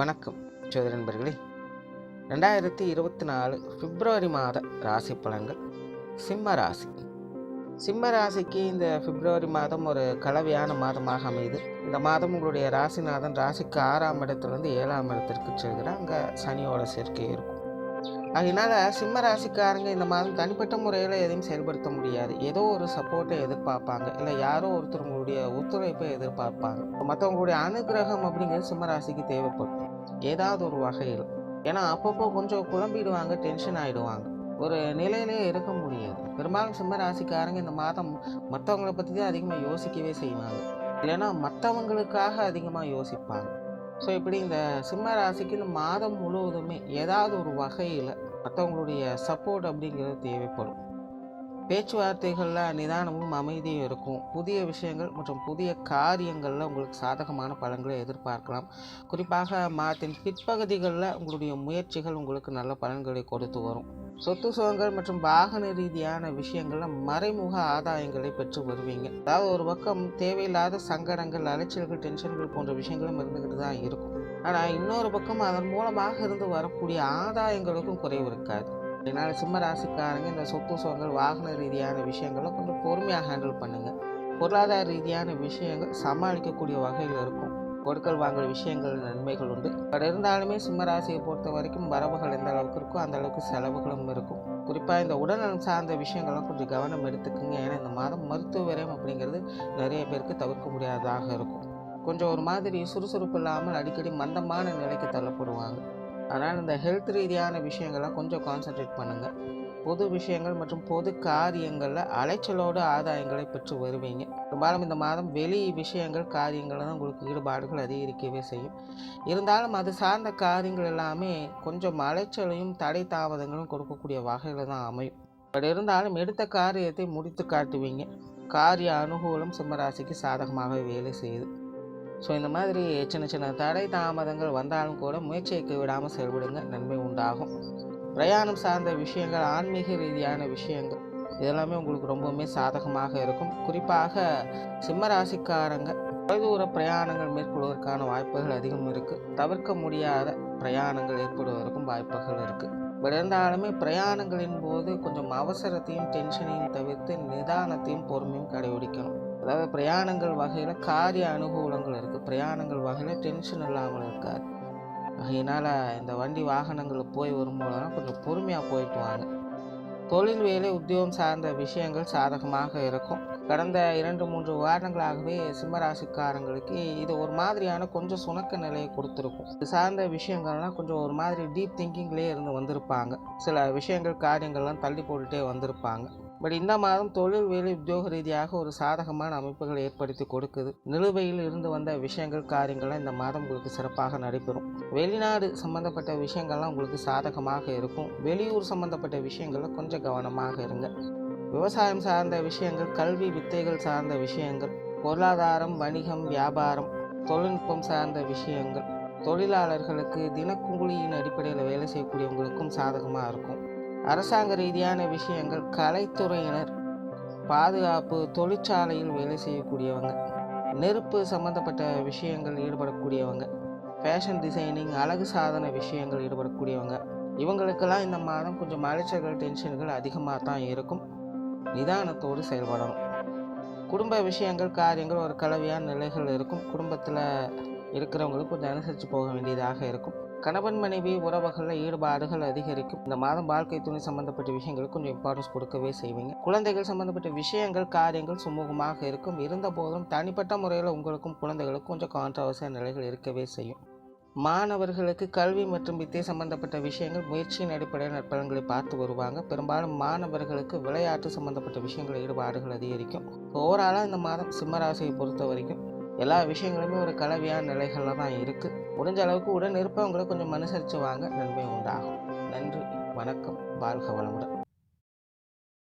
வணக்கம் சோதர நண்பர்களே. ரெண்டாயிரத்தி இருபத்தி நாலு பிப்ரவரி மாத ராசி பலன்கள். சிம்ம ராசி. சிம்ம ராசிக்கு இந்த பிப்ரவரி மாதம் ஒரு கலவையான மாதமாக அமையுது. இந்த மாதம் உங்களுடைய ராசிநாதன் ராசிக்கு ஆறாம் இடத்துலேருந்து ஏழாம் இடத்திற்கு செல்கிறார். அங்கே சனியோட சேர்க்கை இருக்கும். அதனால சிம்ம ராசிக்காரங்க இந்த மாதம் தனிப்பட்ட முறையில் எதையும் செயல்படுத்த முடியாது. ஏதோ ஒரு சப்போர்ட்டை எதிர்பார்ப்பாங்க. இல்லை யாரோ ஒருத்தர் உங்களுடைய ஒத்துழைப்பை எதிர்பார்ப்பாங்க. மற்றவங்களுடைய அனுகிரகம் அப்படிங்கிறது சிம்ம ராசிக்கு தேவைப்படும். ஏதாவது ஒரு வகையில். ஏன்னா அப்பப்போ கொஞ்சம் குழம்பிடுவாங்க டென்ஷன் ஆகிடுவாங்க ஒரு நிலையிலே இருக்க முடியாது. பெரும்பாலும் சிம்ம ராசிக்காரங்க இந்த மாதம் மற்றவங்களை பற்றி தான் அதிகமாக யோசிக்கவே செய்வாங்க. இல்லைன்னா மற்றவங்களுக்காக அதிகமாக யோசிப்பாங்க. ஸோ இப்படி இந்த சிம்ம ராசிக்குன்னு மாதம் முழுவதுமே ஏதாவது ஒரு வகையில் மற்றவங்களுடைய சப்போர்ட் அப்படிங்கிறது தேவைப்படும். பேச்சுவார்த்தைகளில் நிதானமும் அமைதியும் இருக்கும். புதிய விஷயங்கள் மற்றும் புதிய காரியங்களில் உங்களுக்கு சாதகமான பலன்களை எதிர்பார்க்கலாம். குறிப்பாக மாதத்தின் பிற்பகுதிகளில் உங்களுடைய முயற்சிகள் உங்களுக்கு நல்ல பலன்களை கொடுத்து வரும். சொத்து சுகங்கள் மற்றும் வாகன ரீதியான விஷயங்களில் மறைமுக ஆதாயங்களை பெற்று வருவீங்க. அதாவது ஒரு பக்கம் தேவையில்லாத சங்கடங்கள் அலைச்சல்கள் டென்ஷன்கள் போன்ற விஷயங்களும் இருந்துக்கிட்டு தான் இருக்கும். ஆனால் இன்னொரு பக்கம் அதன் மூலமாக இருந்து வரக்கூடிய ஆதாயங்களுக்கும் குறைவு இருக்காது. அதனால் சிம்ம ராசிக்காரங்க இந்த சொத்து சுகங்கள் வாகன ரீதியான விஷயங்களை கொஞ்சம் பொறுமையாக ஹேண்டில் பண்ணுங்கள் பொருளாதார ரீதியான விஷயங்கள் சமாளிக்கக்கூடிய வகையில் இருக்கும். கொடுக்கல் வாங்கல் விஷயங்கள் நன்மைகள் உண்டு. பட் இருந்தாலுமே சிம்ம ராசியை பொறுத்த வரைக்கும் வரவுகள் எந்த அளவுக்கு இருக்கோ அந்த அளவுக்கு செலவுகளும் இருக்கும். குறிப்பாக இந்த உடல்நலம் சார்ந்த விஷயங்கள்லாம் கொஞ்சம் கவனம் எடுத்துக்குங்க. ஏன்னா இந்த மாதம் மருத்துவ விரயம் அப்படிங்கிறது நிறைய பேருக்கு தவிர்க்க முடியாததாக இருக்கும். கொஞ்சம் ஒரு மாதிரி சுறுசுறுப்பு இல்லாமல் அடிக்கடி மந்தமான நிலைக்கு தள்ளப்படுவாங்க. அதனால் இந்த ஹெல்த் ரீதியான விஷயங்கள்லாம் கொஞ்சம் கான்சென்ட்ரேட் பண்ணுங்கள் பொது விஷயங்கள் மற்றும் பொது காரியங்களில் அலைச்சலோடு ஆதாயங்களை பெற்று வருவீங்க. பெரும்பாலும் இந்த மாதம் வெளி விஷயங்கள் காரியங்கள் தான் உங்களுக்கு ஈடுபாடுகள் அதிகரிக்கவே செய்யும். இருந்தாலும் அது சார்ந்த காரியங்கள் எல்லாமே கொஞ்சம் அலைச்சலையும் தடை தாமதங்களும் கொடுக்கக்கூடிய வகையில் தான் அமையும். பட் இருந்தாலும் எடுத்த காரியத்தை முடித்து காட்டுவீங்க. காரிய அனுகூலம் சிம்மராசிக்கு சாதகமாக வேலை செய்யுது. ஸோ இந்த மாதிரி சின்ன சின்ன தடை தாமதங்கள் வந்தாலும் கூட முயற்சியை கைவிடாமல் செயல்படுங்க. நன்மை உண்டாகும். பிரயாணம் சார்ந்த விஷயங்கள் ஆன்மீக ரீதியான விஷயங்கள் இதெல்லாமே உங்களுக்கு ரொம்பவுமே சாதகமாக இருக்கும். குறிப்பாக சிம்ம ராசிக்காரங்க தொலைதூர பிரயாணங்கள் மேற்கொள்வதற்கான வாய்ப்புகள் அதிகம் இருக்குது தவிர்க்க முடியாத பிரயாணங்கள் ஏற்படுவதற்கும் வாய்ப்புகள் இருக்குது பட் இருந்தாலுமே பிரயாணங்களின் போது கொஞ்சம் அவசரத்தையும் டென்ஷனையும் தவிர்த்து நிதானத்தையும் பொறுமையும் கடைபிடிக்கணும். அதாவது பிரயாணங்கள் வகையில் காரிய அனுகூலங்கள் இருக்குது பிரயாணங்கள் வகையில் டென்ஷன் இல்லாமல் இருக்காது அதனால் இந்த வண்டி வாகனங்கள் போய் வரும்போதெல்லாம் கொஞ்சம் பொறுமையாக போயிட்டு வாங்க. தொழில் வேலை உத்தியோகம் சார்ந்த விஷயங்கள் சாதகமாக இருக்கும். கடந்த இரண்டு மூன்று வாரங்களாகவே சிம்மராசிக்காரங்களுக்கு இது ஒரு மாதிரியான கொஞ்சம் சுணக்க நிலையை கொடுத்துருக்கும். இது சார்ந்த விஷயங்கள்லாம் கொஞ்சம் ஒரு மாதிரி டீப் திங்கிங்லேயே இருந்து வந்திருப்பாங்க. சில விஷயங்கள் காரியங்கள்லாம் தள்ளி போட்டுகிட்டே வந்திருப்பாங்க. பட் இந்த மாதம் தொழில் வேலை உத்தியோக ரீதியாக ஒரு சாதகமான அமைப்புகளை ஏற்படுத்தி கொடுக்குது. நிலுவையில் இருந்து வந்த விஷயங்கள் காரியங்கள்லாம் இந்த மாதம் உங்களுக்கு சிறப்பாக நடைபெறும். வெளிநாடு சம்மந்தப்பட்ட விஷயங்கள்லாம் உங்களுக்கு சாதகமாக இருக்கும். வெளியூர் சம்மந்தப்பட்ட விஷயங்களில் கொஞ்சம் கவனமாக இருங்க. விவசாயம் சார்ந்த விஷயங்கள் கல்வி வித்தைகள் சார்ந்த விஷயங்கள் பொருளாதாரம் வணிகம் வியாபாரம் தொழில்நுட்பம் சார்ந்த விஷயங்கள் தொழிலாளர்களுக்கு தினக்கூலியின் அடிப்படையில் வேலை செய்யக்கூடியவங்களுக்கும் சாதகமாக இருக்கும். அரசாங்க ரீதியான விஷயங்கள் கலைத்துறையினர் பாதுகாப்பு தொழிற்சாலையில் வேலை செய்யக்கூடியவங்க நெருப்பு சம்மந்தப்பட்ட விஷயங்கள் ஈடுபடக்கூடியவங்க ஃபேஷன் டிசைனிங் அழகு சாதன விஷயங்கள் ஈடுபடக்கூடியவங்க. இவங்களுக்கெல்லாம் இந்த மாதம் கொஞ்சம் அலைச்சல்கள் டென்ஷன்கள் அதிகமாக தான் இருக்கும். நிதானத்தோடு செயல்படணும். குடும்ப விஷயங்கள் காரியங்கள் ஒரு கலவையான நிலைகள் இருக்கும். குடும்பத்தில் இருக்கிறவங்களுக்கு கொஞ்சம் அனுசரித்து போக வேண்டியதாக இருக்கும். கணவன் மனைவி உறவுகளில் ஈடுபாடுகள் அதிகரிக்கும். இந்த மாதம் வாழ்க்கை துணை சம்பந்தப்பட்ட விஷயங்களுக்கு கொஞ்சம் இம்பார்ட்டன்ஸ் கொடுக்கவே செய்வீங்க. குழந்தைகள் சம்பந்தப்பட்ட விஷயங்கள் காரியங்கள் சுமூகமாக இருக்கும். இருந்த போதும் தனிப்பட்ட முறையில் உங்களுக்கும் குழந்தைகளுக்கும் கொஞ்சம் கான்ட்ரவர்சியல் நிலைகள் இருக்கவே செய்யும். மாணவர்களுக்கு கல்வி மற்றும் வித்தை சம்பந்தப்பட்ட விஷயங்கள் முயற்சியின் அடிப்படையில் நற்பலன்களை பார்த்து வருவாங்க. பெரும்பாலும் மாணவர்களுக்கு விளையாட்டு சம்பந்தப்பட்ட விஷயங்கள் ஈடுபாடுகள் அதிகரிக்கும். ஓவராலாக இந்த மாதம் சிம்மராசியை பொறுத்த வரைக்கும் எல்லா விஷயங்களுமே ஒரு கலவையான நிலைகளில் தான் இருக்குது முடிஞ்ச அளவுக்கு உடன் இருப்பவங்களை கொஞ்சம் அனுசரித்து வாங்க நன்மை உண்டாகும். நன்றி. வணக்கம். வாழ்க வளமுடன்.